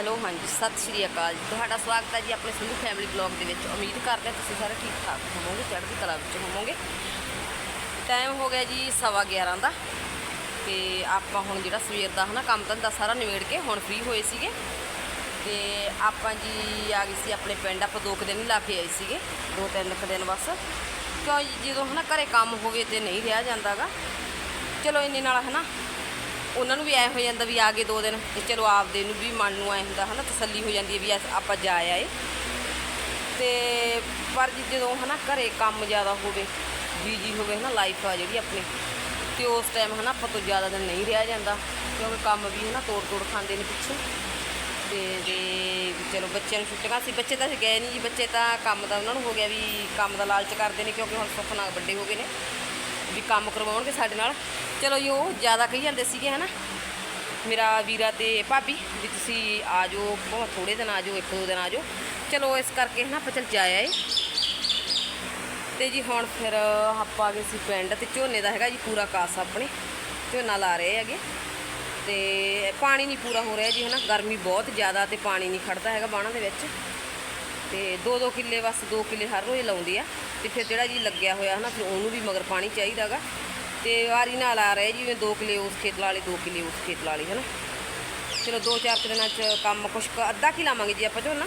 Hello, ਹਾਂਜੀ, ਸਤਿ ਸ਼੍ਰੀ ਅਕਾਲ ਜੀ। ਤੁਹਾਡਾ ਸਵਾਗਤ ਹੈ ਜੀ ਆਪਣੇ ਸੰਧੂ ਫੈਮਿਲੀ ਬਲੌਗ ਦੇ ਵਿੱਚ। ਉਮੀਦ ਕਰਦੇ ਹਾਂ ਤੁਸੀਂ ਸਾਰੇ ਠੀਕ ਠਾਕ ਹੋਵੋਗੇ, ਚੜ੍ਹਦੀ ਕਲਾ ਵਿੱਚ ਹੋਵੋਗੇ। ਟਾਈਮ ਹੋ ਗਿਆ ਜੀ ਸਵਾ 11 ਦਾ। ਤੇ ਆਪਾਂ ਹੁਣ ਜਿਹੜਾ ਸਵੇਰ ਦਾ ਹਨਾ, ਕੰਮ ਧੰਦਾ ਸਾਰਾ ਨਿਬੇੜ ਕੇ ਹੁਣ ਫ੍ਰੀ ਹੋਏ ਸੀਗੇ। ਤੇ ਆਪਾਂ ਜੀ ਆ ਗਏ ਸੀ ਆਪਣੇ ਪਿੰਡ, ਆਪਾਂ ਦੋ ਕੁ ਦਿਨ ਹੀ ਲਾ ਕੇ ਆਏ ਸੀਗੇ, ਦੋ ਤਿੰਨ ਕੁ ਦਿਨ ਬਸ। ਕਿਉਂ ਜੀ, ਜਦੋਂ ਹਨਾ ਘਰੇ ਕੰਮ ਹੋਵੇ ਤੇ ਨਹੀਂ ਰਿਹਾ ਜਾਂਦਾਗਾ। ਚਲੋ, ਇੰਨੇ ਨਾਲ ਹਨਾ ਉਹਨਾਂ ਨੂੰ ਵੀ ਐ ਹੋ ਜਾਂਦਾ ਵੀ ਆ ਗਏ ਦੋ ਦਿਨ ਤੇ ਚਲੋ ਆਪਦੇ ਨੂੰ ਵੀ ਮਨ ਨੂੰ ਐ ਹੁੰਦਾ, ਹਨਾ, ਤਸੱਲੀ ਹੋ ਜਾਂਦੀ ਹੈ ਵੀ ਅਸ- ਆਪਾਂ ਜਾ ਆਏ। ਤੇ ਪਰ ਜੀ ਜਦੋਂ, ਹਨਾ, ਘਰੇ ਕੰਮ ਜ਼ਿਆਦਾ ਹੋਵੇ ਬੀਜੀ ਹੋਵੇ, ਹਨਾ ਲਾਈਫ ਆ ਜਿਹੜੀ ਆਪਣੀ, ਤੇ ਉਸ ਟਾਈਮ ਹਨਾ, ਆਪਾਂ ਤੋਂ ਜ਼ਿਆਦਾ ਦਿਨ ਨਹੀਂ ਰਿਹਾ ਜਾਂਦਾ, ਕਿਉਂਕਿ ਕੰਮ ਵੀ, ਹਨਾ ਤੋੜ ਤੋੜ ਖਾਂਦੇ ਨੇ ਪਿੱਛੇ। ਤੇ ਜੇ ਚਲੋ ਬੱਚਿਆਂ ਨੂੰ ਛੁੱਟੀਆਂ ਸੀ, ਬੱਚੇ ਤਾਂ ਅਸੀਂ ਗਏ ਨਹੀਂ ਜੀ, ਬੱਚੇ ਤਾਂ ਕੰਮ ਦਾ ਉਹਨਾਂ ਨੂੰ ਹੋ ਗਿਆ ਵੀ ਕੰਮ ਦਾ ਲਾਲਚ ਕਰਦੇ ਨੇ, ਕਿਉਂਕਿ ਹੁਣ ਸੁੱਖ ਨਾਲ ਵੱਡੇ ਹੋ ਗਏ ਨੇ, ਵੀ ਕੰਮ ਕਰਵਾਉਣਗੇ ਸਾਡੇ ਨਾਲ। ਚਲੋ ਜੀ, ਉਹ ਜ਼ਿਆਦਾ ਕਹੀ ਜਾਂਦੇ ਸੀਗੇ, ਹਨਾ? ਮੇਰਾ ਵੀਰਾ ਤੇ ਭਾਬੀ, ਵੀ ਤੁਸੀਂ ਆ ਜਾਓ ਬਹੁਤ ਥੋੜੇ ਦਿਨ ਆ ਜਾਓ, ਇੱਕ ਦੋ ਦਿਨ ਆ ਜਾਓ। ਚਲੋ, ਇਸ ਕਰਕੇ, ਹਨਾ, ਆਪਾਂ ਚਲ ਜਾਇਆ ਏ ਤੇ ਜੀ, ਹੁਣ ਫਿਰ ਆਪਾਂ ਆ ਗਏ ਸੀ ਪਿੰਡ, ਤੇ ਝੋਨੇ ਦਾ ਹੈਗਾ ਜੀ, ਪੂਰਾ ਕਾਸ ਆਪਣੇ। ਝੋਨਾ ਲਾ ਰਹੇ ਹੈਗੇ। ਤੇ ਪਾਣੀ ਨਹੀਂ ਪੂਰਾ ਹੋ ਰਿਹਾ ਜੀ, ਹਨਾ? ਗਰਮੀ ਬਹੁਤ ਜ਼ਿਆਦਾ ਤੇ ਪਾਣੀ ਨਹੀਂ ਖੜਦਾ ਹੈਗਾ ਬਾਣਾ ਦੇ ਵਿੱਚ। ਤੇ 2-2 ਕਿੱਲੇ, ਬਸ 2 ਕਿੱਲੇ ਹਰ ਰੋਜ਼ ਲਾਉਂਦੇ ਆ। ਤੇ ਫਿਰ ਜਿਹੜਾ ਜੀ ਲੱਗਿਆ ਹੋਇਆ, ਹਨਾ, ਫਿਰ ਉਹਨੂੰ ਵੀ ਮਗਰ ਪਾਣੀ ਚਾਹੀਦਾਗਾ ਤੇ ਵਾਰੀ ਨਾਲ ਆ ਰਿਹਾ ਜਿਵੇਂ 2 ਕਿੱਲੇ ਉਸ ਖੇਤ ਲਾ ਲਈ 2 ਕਿੱਲੇ ਉਸ ਖੇਤ ਲਾ ਲਈ ਹਨਾ? ਚਲੋ 2-4 ਦਿਨਾਂ ਚ ਕੰਮ ਕੁਛ ਅੱਧਾ ਕੀ ਲਾਵਾਂਗੇ ਜੀ ਆਪਾਂ ਝੋਨਾ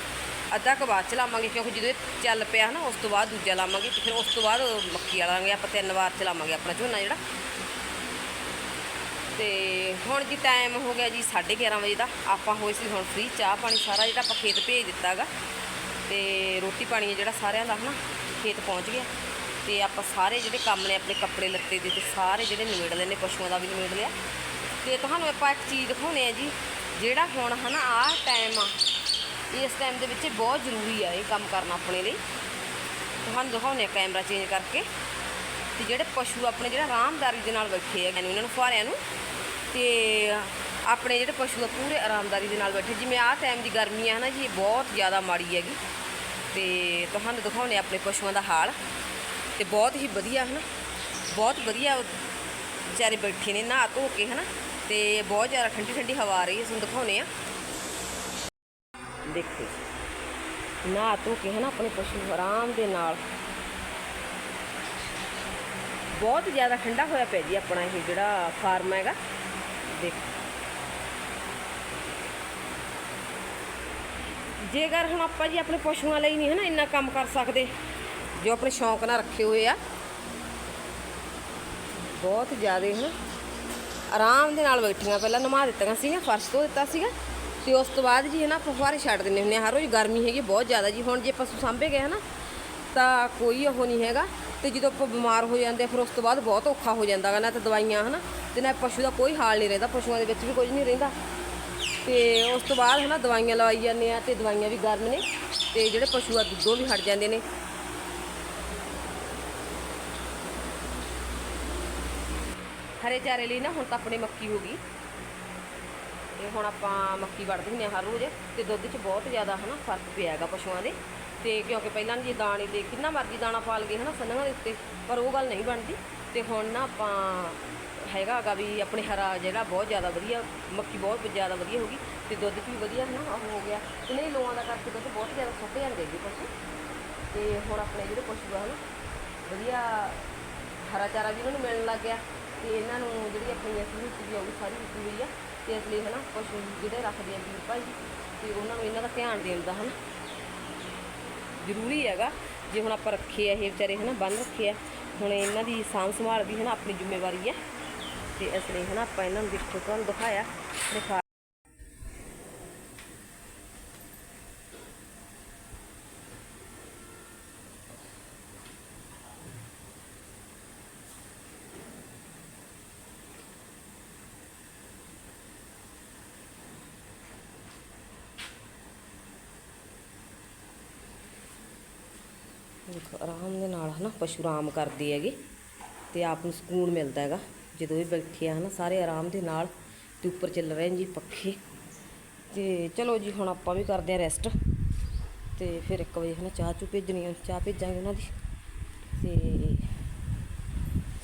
ਅੱਧਾ ਕੁ ਬਾਅਦ ਚ ਲਾਵਾਂਗੇ, ਕਿਉਂਕਿ ਜਦੋਂ ਇਹ ਚੱਲ ਪਿਆ ਹਨਾ, ਉਸ ਤੋਂ ਬਾਅਦ ਦੂਜਾ ਲਾਵਾਂਗੇ, ਤੇ ਫਿਰ ਉਸ ਤੋਂ ਬਾਅਦ ਮੱਕੀ ਵਾਲਾ ਲਾਵਾਂਗੇ, ਆਪਾਂ ਤਿੰਨ ਵਾਰ ਚ ਲਾਵਾਂਗੇ ਆਪਣਾ ਝੋਨਾ ਜਿਹੜਾ। ਤੇ ਹੁਣ ਜੀ ਟਾਈਮ ਹੋ ਗਿਆ ਜੀ 11:30 ਵਜੇ ਦਾ, ਆਪਾਂ ਹੋਏ ਸੀ ਹੁਣ ਫ੍ਰੀ ਚਾਹ ਪਾਣੀ ਸਾਰਾ ਜਿਹੜਾ ਆਪਾਂ ਖੇਤ ਭੇਜ ਦਿੱਤਾਗਾ ਤੇ ਰੋਟੀ ਪਾਣੀ ਹੈ ਜਿਹੜਾ ਸਾਰਿਆਂ ਦਾ ਹਨਾ, ਖੇਤ ਪਹੁੰਚ ਗਿਆ। ਤੇ ਆਪਾਂ ਸਾਰੇ ਜਿਹੜੇ ਕੰਮ ਨੇ ਆਪਣੇ ਕੱਪੜੇ ਲੱਤੇ ਦੇ ਤੇ ਸਾਰੇ ਜਿਹੜੇ ਨਿਬੇੜ ਲਏ ਪਸ਼ੂਆਂ ਦਾ ਵੀ ਨਿਬੇੜ ਲਿਆ। ਤੇ ਤੁਹਾਨੂੰ ਆਪਾਂ ਇੱਕ ਚੀਜ਼ ਦਿਖਾਉਣੇ ਆ ਜੀ, ਜਿਹੜਾ ਹੁਣ ਹਨਾ ਆਹ ਟਾਈਮ ਆ, ਇਸ ਟਾਈਮ ਦੇ ਵਿੱਚ ਬਹੁਤ ਜ਼ਰੂਰੀ ਆ ਇਹ ਕੰਮ ਕਰਨਾ ਆਪਣੇ ਲਈ। ਤੁਹਾਨੂੰ ਦਿਖਾਉਣੇ ਆ ਕੈਮਰਾ ਚੇਂਜ ਕਰਕੇ ਤੇ ਜਿਹੜੇ ਪਸ਼ੂ ਆਪਣੇ ਜਿਹੜਾ ਆਰਾਮਦਾਰੀ ਦੇ ਨਾਲ ਬੈਠੇ ਆ ਯਾਨੀ ਇਹਨਾਂ ਨੂੰ ਫੁਹਾਰਿਆਂ ਨੂੰ। ਤੇ ਆਪਣੇ ਜਿਹੜੇ ਪਸ਼ੂ ਆ, ਪੂਰੇ ਆਰਾਮਦਾਰੀ ਦੇ ਨਾਲ ਬੈਠੇ। ਜਿਵੇਂ ਆਹ ਟਾਈਮ ਦੀ ਗਰਮੀ ਆ ਹਨਾ ਜੀ, ਇਹ ਬਹੁਤ ਜ਼ਿਆਦਾ ਮਾੜੀ ਹੈਗੀ। ਤੇ ਤੁਹਾਨੂੰ ਦਿਖਾਉਣੇ ਆਪਣੇ ਪਸ਼ੂਆਂ ਦਾ ਹਾਲ। ਤੇ ਬਹੁਤ ਹੀ ਵਧੀਆ ਹਨਾ, ਬਹੁਤ ਵਧੀਆ ਵਿਚਾਰੇ ਬੈਠੇ ਨੇ, ਨਹਾ ਧੋ ਕੇ ਹਨਾ, ਤੇ ਬਹੁਤ ਜ਼ਿਆਦਾ ਠੰਡੀ ਠੰਡੀ ਹਵਾ ਆ ਰਹੀ ਹੈ ਤੁਹਾਨੂੰ ਦਿਖਾਉਣੇ ਆ ਦੇਖੋ, ਨਹਾ ਧੋ ਕੇ ਹਨਾ, ਆਪਣੇ ਪਸ਼ੂ ਆਰਾਮ ਦੇ ਨਾਲ। ਬਹੁਤ ਜ਼ਿਆਦਾ ਠੰਡਾ ਹੋਇਆ ਪਿਆ ਜੀ ਆਪਣਾ ਇਹ ਜਿਹੜਾ ਫਾਰਮ ਹੈਗਾ, ਦੇਖੋ। ਜੇਕਰ ਹੁਣ ਆਪਾਂ ਜੀ ਆਪਣੇ ਪਸ਼ੂਆਂ ਲਈ ਨਹੀਂ ਹਨਾ ਇੰਨਾ ਕੰਮ ਕਰ ਸਕਦੇ ਜੋ ਆਪਣੇ ਸ਼ੌਂਕ ਨਾਲ ਰੱਖੇ ਹੋਏ ਆ। ਬਹੁਤ ਜ਼ਿਆਦਾ ਹਨਾ ਆਰਾਮ ਦੇ ਨਾਲ ਬੈਠੀਆਂ, ਪਹਿਲਾਂ ਨਮਾ ਦਿੱਤੀਆਂ ਸੀਗੀਆਂ, ਫਰਸ਼ ਧੋ ਦਿੱਤਾ ਸੀਗਾ। ਤੇ ਉਸ ਤੋਂ ਬਾਅਦ ਜੀ ਹੈ ਨਾ ਫੁਹਾਰੇ ਛੱਡ ਦਿੰਦੇ ਹੁੰਦੇ ਆ। ਹਰ ਰੋਜ਼ ਗਰਮੀ ਹੈਗੀ ਬਹੁਤ ਜ਼ਿਆਦਾ ਜੀ। ਹੁਣ ਜੇ ਪਸ਼ੂ ਸਾਂਭੇ ਗਏ ਹਨਾ, ਤਾਂ ਕੋਈ ਉਹ ਨਹੀਂ ਹੈਗਾ। ਤੇ ਜਦੋਂ ਆਪਾਂ ਬਿਮਾਰ ਹੋ ਜਾਂਦੇ ਫਿਰ ਉਸ ਤੋਂ ਬਾਅਦ ਬਹੁਤ ਔਖਾ ਹੋ ਜਾਂਦਾ ਗਾ, ਨਾ ਤਾਂ ਦਵਾਈਆਂ ਹਨਾ, ਤੇ ਨਾ ਪਸ਼ੂ ਦਾ ਕੋਈ ਹਾਲ ਨਹੀਂ ਰਹਿੰਦਾ। ਪਸ਼ੂਆਂ ਦੇ ਵਿੱਚ ਵੀ ਕੁਝ ਨਹੀਂ ਰਹਿੰਦਾ। ਤੇ ਉਸ ਤੋਂ ਬਾਅਦ ਹਨਾ, ਦਵਾਈਆਂ ਲਵਾਈ ਜਾਂਦੇ ਆ ਤੇ ਦਵਾਈਆਂ ਵੀ ਗਰਮ ਨੇ। ਤੇ ਜਿਹੜੇ ਪਸ਼ੂ ਆ, ਦੁੱਧੋਂ ਵੀ ਹਟ ਜਾਂਦੇ ਨੇ। ਹਰੇ ਚਾਰੇ ਲਈ ਨਾ, ਹੁਣ ਤਾਂ ਆਪਣੇ ਮੱਕੀ ਹੋ ਗਈ। ਤੇ ਹੁਣ ਆਪਾਂ ਮੱਕੀ ਵੜਦੇ ਹੁੰਦੇ ਹਾਂ ਹਰ ਰੋਜ਼, ਤੇ ਦੁੱਧ 'ਚ ਬਹੁਤ ਜ਼ਿਆਦਾ ਹਨਾ ਫ਼ਰਕ ਪਿਆ ਹੈਗਾ ਪਸ਼ੂਆਂ ਦੇ। ਤੇ ਕਿਉਂਕਿ ਪਹਿਲਾਂ ਜੇ ਦਾਣੇ ਦੇ, ਕਿੰਨਾ ਮਰਜ਼ੀ ਦਾਣਾ ਪਾ ਲਗੇ ਹਨਾ ਸੰਨਾਂ ਦੇ ਉੱਤੇ, ਪਰ ਉਹ ਗੱਲ ਨਹੀਂ ਬਣਦੀ। ਤੇ ਹੁਣ ਨਾ ਆਪਾਂ ਹੈਗਾ ਹੈਗਾ ਵੀ ਆਪਣੇ ਹਰਾ ਜਿਹੜਾ ਬਹੁਤ ਜ਼ਿਆਦਾ ਵਧੀਆ, ਮੱਕੀ ਬਹੁਤ ਜ਼ਿਆਦਾ ਵਧੀਆ ਹੋ ਗਈ, ਤੇ ਦੁੱਧ 'ਚ ਵੀ ਵਧੀਆ ਹਨਾ ਉਹ ਹੋ ਗਿਆ। ਤੇ ਨਹੀਂ ਲੋਆਂ ਦਾ ਕਰਕੇ ਦੁੱਧ ਬਹੁਤ ਜ਼ਿਆਦਾ ਸੁੱਕ ਜਾਂਦੇ ਜੀ ਪਸ਼ੂ। ਤੇ ਹੁਣ ਆਪਣੇ ਜਿਹੜੇ ਪਸ਼ੂ ਆ ਹਨਾ, ਵਧੀਆ ਹਰਾ ਚਾਰਾ ਵੀ ਉਹਨਾਂ ਨੂੰ ਮਿਲਣ ਲੱਗ ਗਿਆ। ਤੇ ਇਹਨਾਂ ਨੂੰ ਜਿਹੜੀ ਆਪਣੀ ਅਸਲੀ ਵੀ ਆਉਗੀ ਸਾਰੀ ਦਿੱਤੀ ਹੋਈ ਆ ਤੇ ਇਸ ਲਈ ਹਨਾ ਪਸ਼ੂ ਜਿਹੜੇ ਰੱਖਦੇ ਆ ਵੀਰ ਭਾਈ ਤੇ ਉਹਨਾਂ ਨੂੰ ਇਹਨਾਂ ਦਾ ਧਿਆਨ ਦੇਣ ਦਾ ਹਨਾ। ਜ਼ਰੂਰੀ ਹੈਗਾ, ਜੇ ਹੁਣ ਆਪਾਂ ਰੱਖੇ ਆ ਇਹ ਵਿਚਾਰੇ ਹਨਾ ਬੰਨ ਰੱਖੇ ਆ, ਹੁਣ ਇਹਨਾਂ ਦੀ ਸਾਂਭ ਸੰਭਾਲ ਵੀ ਹਨਾ ਆਪਣੀ ਜ਼ਿੰਮੇਵਾਰੀ ਹੈ ਤੇ ਇਸ ਲਈ ਹਨਾ ਆਪਾਂ ਇਹਨਾਂ ਨੂੰ ਦੇਖੋ, ਤੁਹਾਨੂੰ ਦਿਖਾਇਆ, ਦਿਖਾ ਦੇਖੋ ਆਰਾਮ ਦੇ ਨਾਲ ਹਨਾ ਪਸ਼ੂ ਆਰਾਮ ਕਰਦੇ ਹੈਗੇ ਤੇ ਆਪ ਨੂੰ ਸਕੂਨ ਮਿਲਦਾ ਹੈਗਾ। ਜਦੋਂ ਵੀ ਬੈਠੇ ਆ ਹਨਾ ਸਾਰੇ ਆਰਾਮ ਦੇ ਨਾਲ ਤੇ ਉੱਪਰ ਚੱਲ ਰਹੇ ਨੇ ਜੀ ਪੱਖੇ। ਤੇ ਚਲੋ ਜੀ ਹੁਣ ਆਪਾਂ ਵੀ ਕਰਦੇ ਆ ਰੈਸਟ ਤੇ ਫਿਰ 1 ਵਜੇ ਹਨਾ ਚਾਹ ਚੂ ਭੇਜਣੀ ਆ, ਚਾਹ ਭੇਜਾਂਗੇ ਉਹਨਾਂ ਦੀ। ਤੇ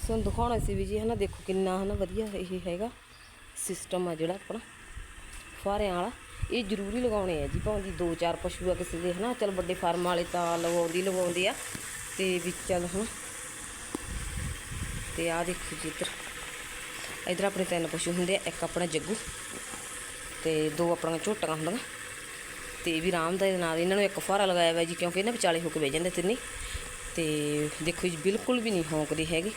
ਤੁਹਾਨੂੰ ਦਿਖਾਉਣਾ ਸੀ ਵੀ ਜੀ ਹਨਾ ਦੇਖੋ ਕਿੰਨਾ ਹਨਾ ਵਧੀਆ ਇਹ ਹੈਗਾ ਸਿਸਟਮ ਆ ਜਿਹੜਾ ਆਪਣਾ। ਫੁਹਾਰਿਆਂ ਵਾਲਾ। ਇਹ ਜ਼ਰੂਰੀ ਲਗਾਉਣੇ ਆ ਜੀ, ਭਾਵੇਂ ਦੀ ਦੋ ਚਾਰ ਪਸ਼ੂ ਆ ਕਿਸੇ ਦੇ, ਹਨਾ? ਚਲ ਵੱਡੇ ਫਾਰਮ ਵਾਲੇ ਤਾਂ ਲਗਾਉਂਦੀ ਲਗਾਉਂਦੇ ਆ। ਤੇ ਵਿੱਚ ਚੱਲ ਹਨਾ ਤੇ ਆ ਦੇਖੋ ਜੀ ਇੱਧਰ। ਇੱਧਰ ਆਪਣੇ ਤਿੰਨ ਪਸ਼ੂ ਹੁੰਦੇ ਆ, ਇੱਕ ਆਪਣਾ ਜੱਗੂ ਤੇ ਦੋ ਆਪਣੀਆਂ ਝੋਟੀਆਂ ਹੁੰਦੀਆਂ। ਤੇ ਵੀ ਆਰਾਮ ਦੇ ਨਾਲ, ਇਹਨਾਂ ਨੂੰ ਇੱਕ ਫੁਹਾਰਾ ਲਗਾਇਆ ਹੋਇਆ ਜੀ, ਕਿਉਂਕਿ ਇਹਨਾਂ ਵਿਚਾਲੇ ਹੋ ਕੇ ਬਹਿ ਜਾਂਦੇ ਤਿੰਨੇ। ਤੇ ਦੇਖੋ ਜੀ, ਬਿਲਕੁਲ ਵੀ ਨਹੀਂ ਹੌਂਕਦੀ ਹੈਗੇ।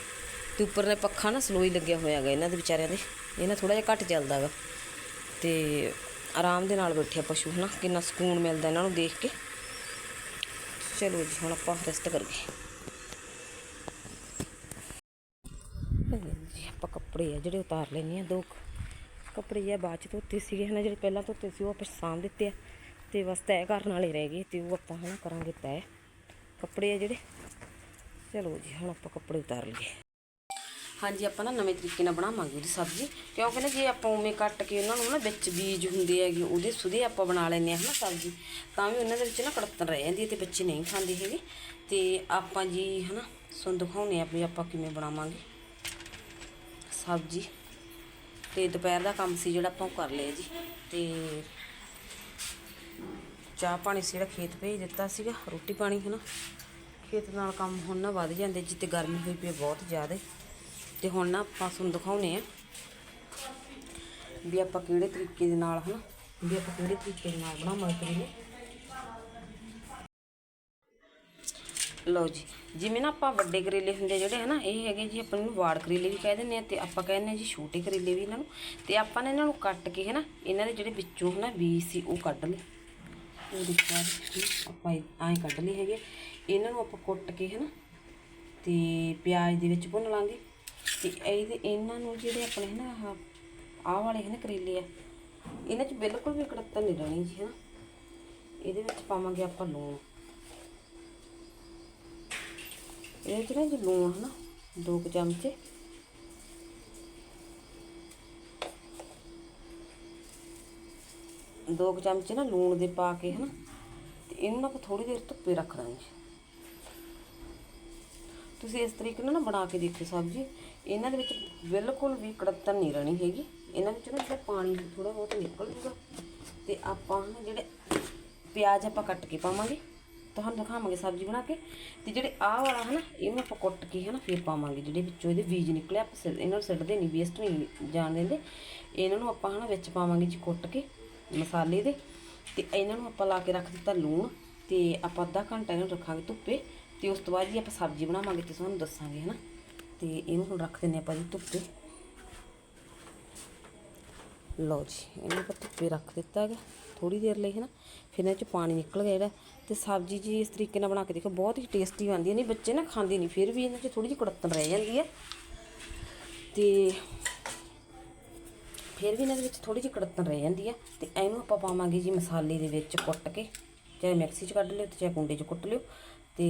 ਤੇ ਉੱਪਰ ਨੇ ਪੱਖਾ ਨਾ ਸਲੋਈ ਲੱਗਿਆ ਹੋਇਆ ਹੈਗਾ ਇਹਨਾਂ ਦੇ ਵਿਚਾਰਿਆਂ ਦੇ। ਇਹਨਾਂ ਥੋੜਾ ਜਿਹਾ ਘੱਟ ਚੱਲਦਾ ਹੈਗਾ ਤੇ ਆਰਾਮ ਦੇ ਨਾਲ ਬੈਠੇ ਆ ਪਸ਼ੂ ਹਨਾ? ਕਿੰਨਾ ਸਕੂਨ ਮਿਲਦਾ ਇਹਨਾਂ ਨੂੰ ਦੇਖ ਕੇ। ਚਲੋ ਜੀ, ਹੁਣ ਆਪਾਂ ਰੈਸਟ ਕਰੀਏ ਜੀ ਆਪਾਂ ਕੱਪੜੇ ਆ ਜਿਹੜੇ ਉਤਾਰ ਲੈਣੇ ਆ ਦੋ ਕੁ। ਕੱਪੜੇ ਜਿਹਾ ਬਾਅਦ ਚ ਧੋਤੇ ਸੀਗੇ, ਹਨਾ? ਜਿਹੜੇ ਪਹਿਲਾਂ ਧੋਤੇ ਸੀ, ਉਹ ਆਪਾਂ ਸਾਂਭ ਦਿੱਤੇ ਆ। ਤੇ ਬਸ ਤੈਅ ਕਰਨ ਵਾਲੇ ਰਹਿ ਗਏ ਤੇ ਉਹ ਆਪਾਂ, ਹਨਾ, ਕਰਾਂਗੇ ਤੈਅ। ਕੱਪੜੇ ਆ ਜਿਹੜੇ। ਚਲੋ ਜੀ, ਹੁਣ ਆਪਾਂ ਕੱਪੜੇ ਉਤਾਰ ਲਈਏ। ਹਾਂਜੀ, ਆਪਾਂ ਨਾ ਨਵੇਂ ਤਰੀਕੇ ਨਾਲ ਬਣਾਵਾਂਗੇ ਉਹਦੀ ਸਬਜ਼ੀ। ਕਿਉਂਕਿ ਨਾ ਜੇ ਆਪਾਂ ਉਵੇਂ ਕੱਟ ਕੇ ਉਹਨਾਂ ਨੂੰ ਨਾ ਵਿੱਚ ਬੀਜ ਹੁੰਦੇ ਹੈਗੇ, ਉਹਦੇ ਸੁਦੇ ਆਪਾਂ ਬਣਾ ਲੈਂਦੇ ਆ ਹਨਾ ਸਬਜ਼ੀ। ਤਾਂ ਵੀ ਉਹਨਾਂ ਦੇ ਵਿੱਚ ਨਾ ਕੜਤਨ ਰਹਿ ਜਾਂਦੀ ਹੈ ਤੇ ਬੱਚੇ ਨਹੀਂ ਖਾਂਦੇ ਹੈਗੇ। ਤੇ ਆਪਾਂ ਜੀ, ਹਨਾ, ਤੁਹਾਨੂੰ ਦਿਖਾਉਣੇ ਆ ਵੀ ਆਪਾਂ ਕਿਵੇਂ ਬਣਾਵਾਂਗੇ ਸਬਜ਼ੀ। ਤੇ ਦੁਪਹਿਰ ਦਾ ਕੰਮ ਸੀ ਜਿਹੜਾ ਆਪਾਂ ਉਹ ਕਰ ਲਿਆ ਜੀ। ਤੇ ਚਾਹ ਪਾਣੀ ਸੀ ਜਿਹੜਾ ਖੇਤ ਭੇਜ ਦਿੱਤਾ ਸੀਗਾ, ਰੋਟੀ ਪਾਣੀ, ਹਨਾ। ਖੇਤ ਨਾਲ ਕੰਮ ਹੁਣ ਨਾ ਵੱਧ ਜਾਂਦੇ ਜੀ ਗਰਮੀ ਹੋਈ ਪਈ ਬਹੁਤ ਜ਼ਿਆਦਾ। ਤੇ ਹੁਣ ਨਾ ਆਪਾਂ ਤੁਹਾਨੂੰ ਦਿਖਾਉਨੇ ਆ ਵੀ ਆਪਾਂ ਕਿਹੜੇ ਤਰੀਕੇ ਦੇ ਨਾਲ, ਹਨਾ? ਵੀ ਆਪਾਂ ਕਿਹੜੇ ਤਰੀਕੇ ਦੇ ਨਾਲ ਬਣਾਵਾਂਗੇ ਕਰੇਲੇ ਲਓ ਜੀ, ਜਿਵੇਂ ਨਾ ਆਪਾਂ ਵੱਡੇ ਕਰੇਲੇ ਹੁੰਦੇ ਜਿਹੜੇ, ਹਨਾ, ਇਹ ਹੈਗੇ ਜੀ ਆਪਾਂ ਨੂੰ ਵਾੜ ਕਰੇਲੇ ਵੀ ਕਹਿ ਦਿੰਦੇ ਆ ਤੇ ਆਪਾਂ ਕਹਿੰਦੇ ਆ ਜੀ ਛੋਟੇ ਕਰੇਲੇ ਵੀ ਇਹਨਾਂ ਨੂੰ। ਤੇ ਆਪਾਂ ਨੇ ਇਹਨਾਂ ਨੂੰ ਕੱਟ ਕੇ, ਹਨਾ, ਇਹਨਾਂ ਦੇ ਜਿਹੜੇ ਵਿੱਚੋਂ, ਹਨਾ, ਬੀਜ ਸੀ ਉਹ ਕੱਢ ਲਏ। ਉਹ ਦੇਖੋ ਆਪਾਂ ਐਂ ਕੱਢ ਲਏ ਹੈਗੇ। ਇਹਨਾਂ ਨੂੰ ਆਪਾਂ ਕੁੱਟ ਕੇ, ਹਨਾ, ਤੇ ਪਿਆਜ਼ ਦੇ ਵਿੱਚ ਭੁੰਨ ਲਾਂਗੇ। ਤੇ ਇਹਦੇ ਇਹਨਾਂ ਨੂੰ ਜਿਹੜੇ ਆਪਣੇ ਹਨਾ ਆਹ ਆਹ ਵਾਲੇ ਹੈ ਨਾ ਕਰੇਲੇ ਆ, ਇਹਨਾਂ 'ਚ ਬਿਲਕੁਲ ਵੀ ਕੜਤਨ ਨਹੀਂ ਰਹਿਣੀ ਜੀ ਹਨਾ। ਇਹਦੇ ਵਿੱਚ ਪਾਵਾਂਗੇ ਆਪਾਂ ਲੂਣ। ਇਹਦੇ ਵਿੱਚ ਨਾ ਜੀ ਲੂਣ ਹਨਾ, ਦੋ ਕੁ ਚਮਚੇ। ਦੋ ਕੁ ਚਮਚੇ ਨਾ ਲੂਣ ਦੇ ਪਾ ਕੇ ਹਨਾ, ਤੇ ਇਹਨੂੰ ਆਪਾਂ ਥੋੜੀ ਦੇਰ ਧੁੱਪੇ ਰੱਖ ਦਾਂਗੇ। ਤੁਸੀਂ ਇਸ ਤਰੀਕੇ ਨਾਲ ਨਾ ਬਣਾ ਕੇ ਦੇਖੋ ਸਬਜ਼ੀ। ਇਹਨਾਂ ਦੇ ਵਿੱਚ ਬਿਲਕੁਲ ਵੀ ਕੜਤਨ ਨਹੀਂ ਰਹਿਣੀ ਹੈਗੀ। ਇਹਨਾਂ ਵਿੱਚ ਨਾ ਜਿਹੜਾ ਪਾਣੀ ਥੋੜਾ ਬਹੁਤ ਨਿਕਲ ਜੂਗਾ ਤੇ ਆਪਾਂ ਨਾ ਜਿਹੜੇ ਪਿਆਜ਼ ਆਪਾਂ ਕੱਟ ਕੇ ਪਾਵਾਂਗੇ, ਤੁਹਾਨੂੰ ਦਿਖਾਵਾਂਗੇ ਸਬਜ਼ੀ ਬਣਾ ਕੇ ਤੇ ਜਿਹੜੇ ਆਹ ਵਾਲਾ ਹਨਾ, ਇਹਨੂੰ ਆਪਾਂ ਕੁੱਟ ਕੇ ਹਨਾ ਫਿਰ ਪਾਵਾਂਗੇ, ਜਿਹੜੇ ਵਿੱਚੋਂ ਇਹਦੇ ਬੀਜ ਨਿਕਲੇ, ਆਪਾਂ ਸਿਰ- ਇਹਨਾਂ ਨੂੰ ਸਿੱਟਦੇ ਨਹੀਂ ਵੇਸਟ ਨਹੀਂ ਜਾਣ ਦਿੰਦੇ। ਇਹਨਾਂ ਨੂੰ ਆਪਾਂ ਹਨਾ ਵਿੱਚ ਪਾਵਾਂਗੇ ਜੀ ਕੁੱਟ ਕੇ ਮਸਾਲੇ ਦੇ ਤੇ ਇਹਨਾਂ ਨੂੰ ਆਪਾਂ ਲਾ ਕੇ ਰੱਖ ਦਿੱਤਾ ਲੂਣ ਤੇ ਆਪਾਂ ਅੱਧਾ ਘੰਟਾ ਇਹਨੂੰ ਰੱਖਾਂਗੇ ਧੁੱਪੇ ਤੇ ਉਸ ਤੋਂ ਬਾਅਦ ਜੀ ਆਪਾਂ ਸਬਜ਼ੀ ਬਣਾਵਾਂਗੇ ਤੇ ਤੁਹਾਨੂੰ ਦੱਸਾਂਗੇ ਹਨਾ। ਤੇ ਇਹਨੂੰ ਹੁਣ ਰੱਖ ਦਿੰਦੇ ਆਪਾਂ ਜੀ ਧੁੱਪੇ। ਲਓ ਜੀ, ਇਹਨੂੰ ਆਪਾਂ ਧੁੱਪੇ ਰੱਖ ਦਿੱਤਾ ਹੈਗਾ ਥੋੜੀ ਦੇਰ ਲਈ ਹੈ ਨਾ ਫਿਰ ਇਹਨਾਂ ਚ ਪਾਣੀ ਨਿਕਲ ਗਿਆ ਜਿਹੜਾ ਤੇ ਸਬਜ਼ੀ ਜੀ ਇਸ ਤਰੀਕੇ ਨਾਲ ਬਣਾ ਕੇ ਦੇਖੋ, ਬਹੁਤ ਹੀ ਟੇਸਟੀ ਬਣਦੀ ਹੈ। ਨਹੀਂ, ਬੱਚੇ ਨਾ ਖਾਂਦੇ ਨਹੀਂ, ਫਿਰ ਵੀ ਇਹਨਾਂ ਚ ਥੋੜੀ ਜਿਹੀ ਕੜਤਨ ਰਹਿ ਜਾਂਦੀ ਹੈ। ਤੇ ਫਿਰ ਵੀ ਇਹਨਾਂ ਦੇ ਵਿੱਚ ਥੋੜੀ ਜਿਹੀ ਕੜਤਨ ਰਹਿ ਜਾਂਦੀ ਹੈ ਤੇ ਇਹਨੂੰ ਆਪਾਂ ਪਾਵਾਂਗੇ ਜੀ ਮਸਾਲੇ ਦੇ ਵਿੱਚ ਕੁੱਟ ਕੇ, ਚਾਹੇ ਮਿਕਸੀ 'ਚ ਕੱਢ ਲਿਓ ਤੇ ਚਾਹੇ ਕੁੰਡੇ 'ਚ ਕੁੱਟ ਲਿਓ। ਤੇ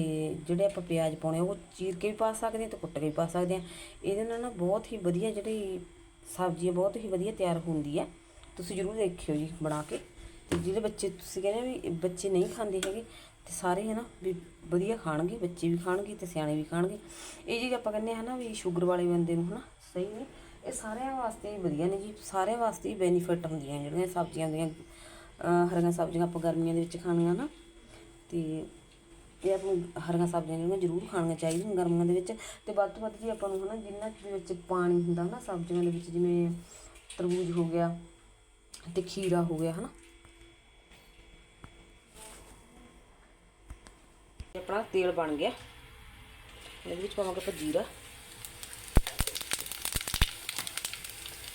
ਜਿਹੜੇ ਆਪਾਂ ਪਿਆਜ਼ ਪਾਉਣੇ ਆ, ਉਹ ਚੀਰ ਕੇ ਵੀ ਪਾ ਸਕਦੇ ਹਾਂ ਤੇ ਕੁੱਟ ਕੇ ਵੀ ਪਾ ਸਕਦੇ ਹਾਂ ਇਹਦੇ ਨਾਲ ਨਾ ਬਹੁਤ ਹੀ ਵਧੀਆ ਜਿਹੜੀ ਸਬਜ਼ੀ ਹੈ ਬਹੁਤ ਹੀ ਵਧੀਆ ਤਿਆਰ ਹੁੰਦੀ ਹੈ ਤੁਸੀਂ ਜ਼ਰੂਰ ਦੇਖਿਓ ਜੀ ਬਣਾ ਕੇ। ਤੇ ਜਿਹੜੇ ਬੱਚੇ ਤੁਸੀਂ ਕਹਿੰਦੇ ਵੀ ਬੱਚੇ ਨਹੀਂ ਖਾਂਦੇ ਹੈਗੇ ਤੇ ਸਾਰੇ ਹੈ ਨਾ ਵੀ ਵਧੀਆ ਖਾਣਗੇ ਬੱਚੇ ਵੀ ਖਾਣਗੇ ਤੇ ਸਿਆਣੇ ਵੀ ਖਾਣਗੇ। ਇਹ ਜੀ ਆਪਾਂ ਕਹਿੰਦੇ ਹਾਂ ਨਾ ਵੀ ਸ਼ੂਗਰ ਵਾਲੇ ਬੰਦੇ ਨੂੰ ਹਨਾ ਸਹੀ ਨੇ ਇਹ ਸਾਰਿਆਂ ਵਾਸਤੇ ਹੀ ਵਧੀਆ ਨੇ ਜੀ। ਸਾਰਿਆਂ ਵਾਸਤੇ ਹੀ ਬੈਨੀਫਿਟ ਹੁੰਦੀਆਂ ਜਿਹੜੀਆਂ ਸਬਜ਼ੀਆਂ ਦੀਆਂ ਹਰੀਆਂ ਸਬਜ਼ੀਆਂ ਆਪਾਂ ਗਰਮੀਆਂ ਦੇ ਵਿੱਚ ਖਾਣੀਆਂ ਨਾ ਤੇ ਇਹ ਆਪਾਂ ਨੂੰ ਹਰੀਆਂ ਸਬਜ਼ੀਆਂ ਜਿਹੜੀਆਂ ਜ਼ਰੂਰ ਖਾਣੀਆਂ ਚਾਹੀਦੀਆਂ ਗਰਮੀਆਂ ਦੇ ਵਿੱਚ। ਤੇ ਵੱਧ ਤੋਂ ਵੱਧ ਜੀ ਆਪਾਂ ਨੂੰ ਹਨਾ ਜਿੰਨਾ ਦੇ ਵਿੱਚ ਪਾਣੀ ਹੁੰਦਾ ਨਾ ਸਬਜ਼ੀਆਂ ਦੇ ਵਿੱਚ, ਜਿਵੇਂ ਤਰਬੂਜ ਹੋ ਗਿਆ ਤੇ ਖੀਰਾ ਹੋ ਗਿਆ ਹਨਾ। ਇਹ ਆਪਣਾ ਤੇਲ ਬਣ ਗਿਆ। ਇਹਦੇ ਵਿੱਚ ਪਾਵਾਂਗੇ ਆਪਾਂ ਜੀਰਾ।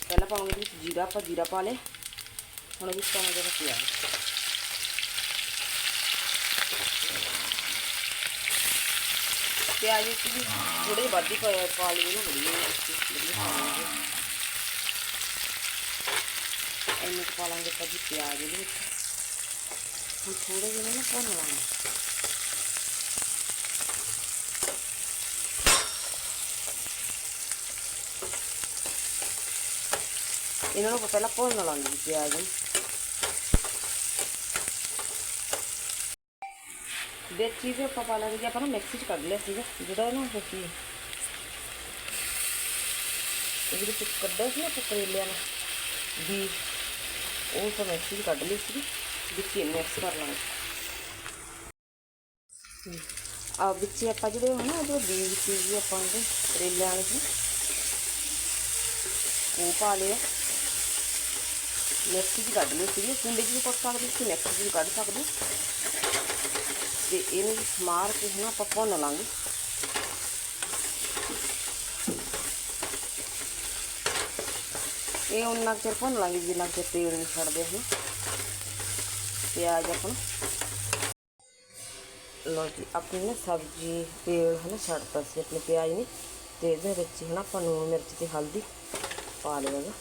ਪਹਿਲਾਂ ਪਾਵਾਂਗੇ ਇਹਦੇ ਵਿੱਚ ਜੀਰਾ, ਆਪਾਂ ਜੀਰਾ ਪਾ ਲਿਆ ਹੁਣ ਇਹਦੇ ਵਿੱਚ ਪਾਵਾਂਗੇ ਆਪਾਂ ਪਿਆਜ਼। ਪਿਆਜ਼ ਵਿੱਚ ਵੀ ਥੋੜੇ ਵੱਧ ਹੀ ਪਾ ਪਾ ਲਈਏ ਨਾ ਵਧੀਆ ਵਧੀਆ ਖਾਵਾਂਗੇ ਇੰਨੇ ਕੁ ਪਾ ਲਾਂਗੇ ਆਪਾਂ ਜੀ ਪਿਆਜ਼ ਇਹਦੇ ਵਿੱਚ ਹੁਣ ਥੋੜੇ ਜਿਹੇ ਨਾ ਭੁੰਨ ਲਾਂਗੇ ਇਹਨਾਂ ਨੂੰ ਆਪਾਂ ਪਹਿਲਾਂ ਭੁੰਨ ਲਾਂਗੇ ਜੀ ਪਿਆਜ਼ ਨੂੰ ਦੇ ਚੀਜ਼ ਆਪਾਂ ਪਾ ਲਾਂਗੇ ਜੀ, ਆਪਾਂ ਨਾ ਮਿਕਸੀ ਚ ਕੱਢ ਲਿਆ ਸੀਗਾ। ਜਿਹੜਾ ਨਾ ਉਹ ਕੀ ਇਹਦੇ ਵਿੱਚ ਕੱਢਿਆ ਸੀ ਨਾ ਆਪਾਂ ਕਰੇਲਿਆਂ ਨੂੰ, ਵੀ ਉਹ ਤਾਂ ਮਿਕਸੀ 'ਚ ਕੱਢ ਲਈ ਸੀ ਵਿੱਚ ਹੀ ਮਿਕਸ ਕਰ ਲਾਂਗੇ। ਆ ਵਿੱਚ ਆਪਾਂ ਜਿਹੜੇ ਹਨਾ ਜੋ ਬੀਜ ਸੀ ਆਪਾਂ ਦੇ ਕਰੇਲਿਆਂ ਵਾਲੇ ਸੀ, ਉਹ ਪਾ ਲਿਆ ਮਿਕਸੀ 'ਚ ਕੱਢ ਲਈ ਸੀਗੇ। ਕੁੰਡੇ 'ਚ ਵੀ ਕੁੱਟ ਸਕਦੇ ਸੀ ਮਿਕਸੀ 'ਚ ਵੀ ਕੱਢ ਸਕਦੇ ਤੇ ਇਹਨੂੰ ਮਾਰ ਕੇ ਹਨਾ ਆਪਾਂ ਭੁੰਨ ਲਾਂਗੇ। ਇਹ ਉਹਨਾਂ ਚਿਰ ਭੁੰਨ ਲਾਂਗੇ, ਜਿੰਨਾ ਚਿਰ ਤੇਲ ਨਹੀਂ ਛੱਡਦੇ ਹਨ ਪਿਆਜ਼ ਆਪਾਂ ਲੋ ਜੀ, ਆਪਣੀ ਨਾ ਸਬਜ਼ੀ ਤੇਲ ਹੈ ਨਾ ਛੱਡਤਾ ਸੀ, ਆਪਣੇ ਪਿਆਜ਼ ਨੇ। ਤੇ ਇਹਦੇ ਵਿੱਚ ਹੈ ਨਾ ਆਪਾਂ ਲੂਣ ਮਿਰਚ ਤੇ ਹਲਦੀ ਪਾ ਲਿਆਗਾ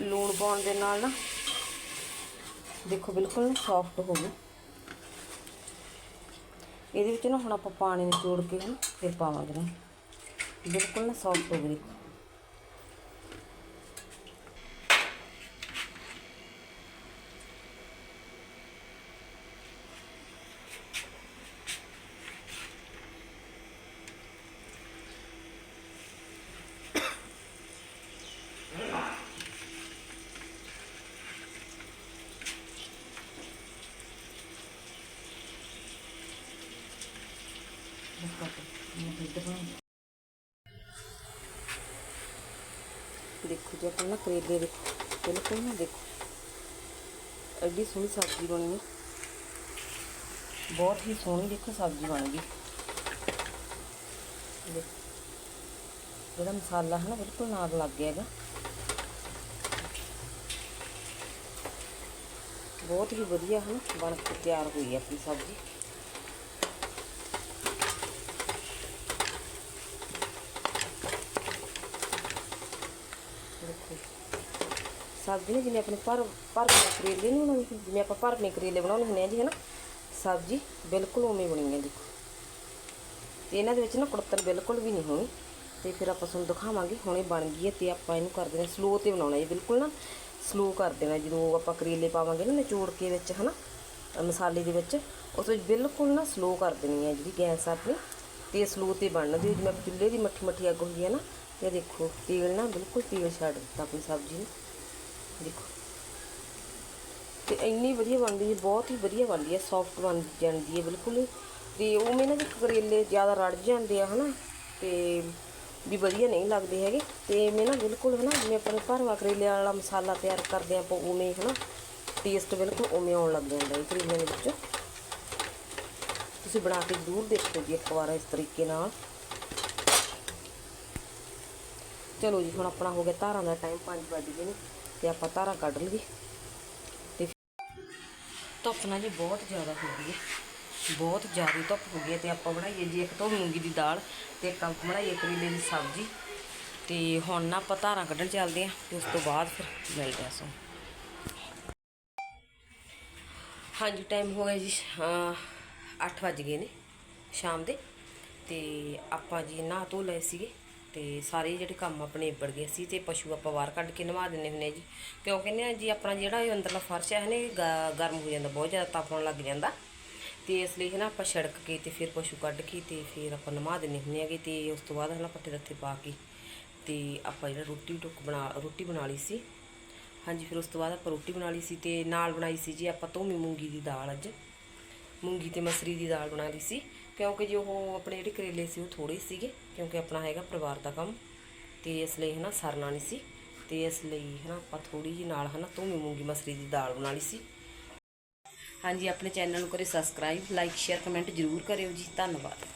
ਲੂਣ ਪਾਉਣ ਦੇ ਨਾਲ ਨਾ, ਦੇਖੋ ਬਿਲਕੁਲ ਸੌਫਟ ਹੋ ਗਈ। ਇਹਦੇ ਵਿੱਚ ਨਾ ਹੁਣ ਆਪਾਂ ਪਾਣੀ ਨਿਚੋੜ ਕੇ ਫਿਰ ਪਾਵਾਂਗੇ ਨਾ। ਬਿਲਕੁਲ ਨਾ ਸੌਫਟ ਹੋ ਗਈ ਦੇਖੋ ਜੀ ਆਪਾਂ ਨਾ ਕਰੇਲੇ ਦੇਖੋ ਬਿਲਕੁਲ ਨਾ ਦੇਖੋ। ਐਡੀ ਸੋਹਣੀ ਸਬਜ਼ੀ ਬਣੀ ਹੈ। ਬਹੁਤ ਹੀ ਸੋਹਣੀ ਦੇਖੋ ਸਬਜ਼ੀ ਬਣ ਗਈ। ਦੇਖੋ। ਜਿਹੜਾ ਮਸਾਲਾ ਹੈ ਨਾ, ਬਿਲਕੁਲ ਨਾਲ ਲੱਗ ਗਿਆ ਹੈਗਾ। ਬਹੁਤ ਹੀ ਵਧੀਆ ਹੈ ਬਣ ਕੇ ਤਿਆਰ ਹੋਈ ਹੈ ਆਪਣੀ ਸਬਜ਼ੀ ਦੇਖੋ ਸਬਜ਼ੀ ਨਾ ਜਿਵੇਂ ਆਪਣੇ ਭਰ ਭਰ ਕੇ ਕਰੇਲੇ ਨਹੀਂ ਬਣਾਉਂਦੇ ਜਿਵੇਂ ਆਪਾਂ ਭਰਵੇਂ ਕਰੇਲੇ ਬਣਾਉਂਦੇ ਹੁੰਦੇ ਆ ਜੀ ਹੈ ਨਾ? ਸਬਜ਼ੀ ਬਿਲਕੁਲ ਉਵੇਂ ਬਣੀ ਹੈ ਦੇਖੋ ਤੇ ਇਹਨਾਂ ਦੇ ਵਿੱਚ ਨਾ ਕੁੜਤਣ ਬਿਲਕੁਲ ਵੀ ਨਹੀਂ ਹੋਣੀ। ਤੇ ਫਿਰ ਆਪਾਂ ਤੁਹਾਨੂੰ ਦਿਖਾਵਾਂਗੇ ਹੁਣੇ ਬਣ ਗਈ ਹੈ ਤੇ ਆਪਾਂ ਇਹਨੂੰ ਕਰ ਦੇਣਾ ਸਲੋ ਤੇ ਬਣਾਉਣਾ ਜੀ ਬਿਲਕੁਲ ਨਾ ਸਲੋ ਕਰ ਦੇਣਾ ਜਦੋਂ ਆਪਾਂ ਕਰੇਲੇ ਪਾਵਾਂਗੇ ਨਾ ਨਿਚੋੜ ਕੇ ਵਿੱਚ ਹਨਾ ਅ, ਮਸਾਲੇ ਦੇ ਵਿੱਚ ਉਸ ਵਿੱਚ ਬਿਲਕੁਲ ਨਾ ਸਲੋ ਕਰ ਦੇਣੀ ਹੈ ਜਿਹੜੀ ਗੈਸ ਆਪਣੀ ਤੇ ਸਲੋ ਤੇ ਬਣਨ ਦੀ ਜਿਵੇਂ ਚੁੱਲ੍ਹੇ ਦੀ ਮੱਠੀ ਮੱਠੀ ਅੱਗ ਹੁੰਦੀ ਹੈ ਨਾ ਇਹ ਦੇਖੋ ਤੇਲ ਨਾ ਬਿਲਕੁਲ ਤੇਲ ਛੱਡ ਦਿੱਤਾ ਆਪਣੀ ਸਬਜ਼ੀ ਨੂੰ। ਦੇਖੋ। ਤੇ ਇੰਨੀ ਵਧੀਆ ਬਣਦੀ ਹੈ, ਬਹੁਤ ਹੀ ਵਧੀਆ ਬਣਦੀ ਹੈ ਸੌਫਟ ਬਣ ਜਾਂਦੀ ਹੈ ਬਿਲਕੁਲ। ਹੀ। ਉਹ ਮੈਂ ਨਾ ਜੇ ਕਰੇਲੇ ਜ਼ਿਆਦਾ ਰੜ ਜਾਂਦੇ ਆ, ਹਨਾ, ਤੇ ਵੀ ਵਧੀਆ ਨਹੀਂ ਲੱਗਦੇ ਹੈਗੇ। ਤੇ ਮੈਂ ਨਾ ਬਿਲਕੁਲ ਹਨਾ, ਜਿਵੇਂ ਆਪਣੇ ਭਰਵਾ ਕਰੇਲੇ ਵਾਲਾ ਮਸਾਲਾ ਤਿਆਰ ਕਰਦੇ ਆ, ਆਪਾਂ ਉਵੇਂ ਹਨਾ ਟੇਸਟ ਬਿਲਕੁਲ ਉਵੇਂ ਆਉਣ ਲੱਗ ਜਾਂਦਾ ਇਹ ਕਰੇਲਿਆਂ ਦੇ ਵਿੱਚ। ਤੁਸੀਂ ਬਣਾ ਕੇ ਜ਼ਰੂਰ ਦੇਖੋ ਜੀ ਇੱਕ ਵਾਰ ਇਸ ਤਰੀਕੇ ਨਾਲ। ਚਲੋ ਜੀ, ਹੁਣ ਆਪਣਾ ਹੋ ਗਿਆ, ਧਾਰਾਂ ਦਾ ਟਾਈਮ 5 ਵਜੇ ਗਏ ਨੇ। ਤੇ ਆਪਾਂ ਧਾਰਾਂ ਕੱਢ ਲਈਏ। ਤੇ ਧੁੱਪ ਨਾ ਜੀ ਬਹੁਤ ਜ਼ਿਆਦਾ ਹੋ ਗਈ ਹੈ। ਬਹੁਤ ਜ਼ਿਆਦਾ ਧੁੱਪ ਹੋ ਗਈ ਹੈ ਤੇ ਆਪਾਂ ਬਣਾਈਏ ਜੀ ਇੱਕ ਤੋਂ ਮੂੰਗੀ ਦੀ ਦਾਲ ਤੇ ਇੱਕ ਆਪਾਂ ਬਣਾਈਏ ਕਰੇਲੇ ਦੀ ਸਬਜ਼ੀ। ਤੇ ਹੁਣ ਨਾ ਆਪਾਂ ਧਾਰਾਂ ਕੱਢਣ ਚੱਲਦੇ ਆਂ ਤੇ ਉਸ ਤੋਂ ਬਾਅਦ ਫਿਰ ਮਿਲਦੇ ਆਂ ਸੋ ਹਾਂਜੀ ਟਾਈਮ ਹੋ ਗਿਆ ਜੀ 8 ਵੱਜ ਗਏ ਨੇ ਸ਼ਾਮ ਦੇ। ਤੇ ਆਪਾਂ ਜੀ ਨਹਾ ਧੋ ਲਏ ਸੀਗੇ। ਤੇ ਸਾਰੇ ਜਿਹੜੇ ਕੰਮ ਆਪਣੇ ਨਿਬੜ ਗਏ ਸੀ ਤੇ ਪਸ਼ੂ ਆਪਾਂ ਬਾਹਰ ਕੱਢ ਕੇ ਨਵਾ ਦਿੰਦੇ ਹੁੰਦੇ ਆ ਜੀ। ਕਿਉਂ ਕਹਿੰਦੇ ਆ ਜੀ, ਆਪਣਾ ਜਿਹੜਾ ਇਹ ਅੰਦਰਲਾ ਫਰਸ਼ ਹੈ ਨੇ ਗਰਮ ਹੋ ਜਾਂਦਾ, ਬਹੁਤ ਜ਼ਿਆਦਾ ਤਾਪਣ ਲੱਗ ਜਾਂਦਾ। ਤੇ ਇਸ ਲਈ ਹੈ ਨਾ ਆਪਾਂ ਛੜਕ ਕੇ ਤੇ ਫਿਰ ਪਸ਼ੂ ਕੱਢ ਕੇ ਤੇ ਫਿਰ ਆਪਾਂ ਨਵਾ ਦਿੰਦੇ ਹੁੰਦੇ ਆਗੇ ਤੇ ਉਸ ਤੋਂ ਬਾਅਦ ਹੈ ਨਾ ਪੱਠੇ ਰੱਥੇ ਪਾ ਕੇ ਤੇ ਆਪਾਂ ਜਿਹੜਾ ਰੋਟੀ ਟੁੱਕ ਬਣਾ, ਰੋਟੀ ਬਣਾ ਲਈ ਸੀ। ਹਾਂਜੀ, ਫਿਰ ਉਸ ਤੋਂ ਬਾਅਦ ਆਪਾਂ ਰੋਟੀ ਬਣਾ ਲਈ ਸੀ ਤੇ ਨਾਲ ਬਣਾਈ ਸੀ ਜੀ ਆਪਾਂ ਧੋਮੀ ਮੂੰਗੀ ਦੀ ਦਾਲ ਅੱਜ। ਮੂੰਗੀ ਤੇ ਮਸਰੀ ਦੀ ਦਾਲ ਬਣਾ ਲਈ ਸੀ। ਕਿਉਂਕਿ ਜੋ ਉਹ ਆਪਣੇ ਜਿਹੜੇ ਕਰੇਲੇ ਸੀ, ਉਹ ਥੋੜੇ ਸੀਗੇ। ਕਿਉਂਕਿ ਆਪਣਾ ਹੈਗਾ ਪਰਿਵਾਰ ਦਾ ਕੰਮ ਤੇ ਇਸ ਲਈ ਹਨਾ ਸਰਨਾ ਨਹੀਂ ਸੀ ਤੇ ਇਸ ਲਈ ਹਨਾ ਆਪਾਂ ਥੋੜੀ ਜਿਹੀ ਨਾਲ ਹਨਾ ਧੋਮੀ ਮੂੰਗੀ ਮਸਰੀ ਦੀ ਦਾਲ ਬਣਾ ਲਈ ਸੀ। ਹਾਂਜੀ, ਆਪਣੇ ਚੈਨਲ ਨੂੰ ਕਰੇ ਸਬਸਕ੍ਰਾਈਬ ਲਾਈਕ ਸ਼ੇਅਰ ਕਮੈਂਟ ਜ਼ਰੂਰ ਕਰਿਓ ਜੀ। ਧੰਨਵਾਦ।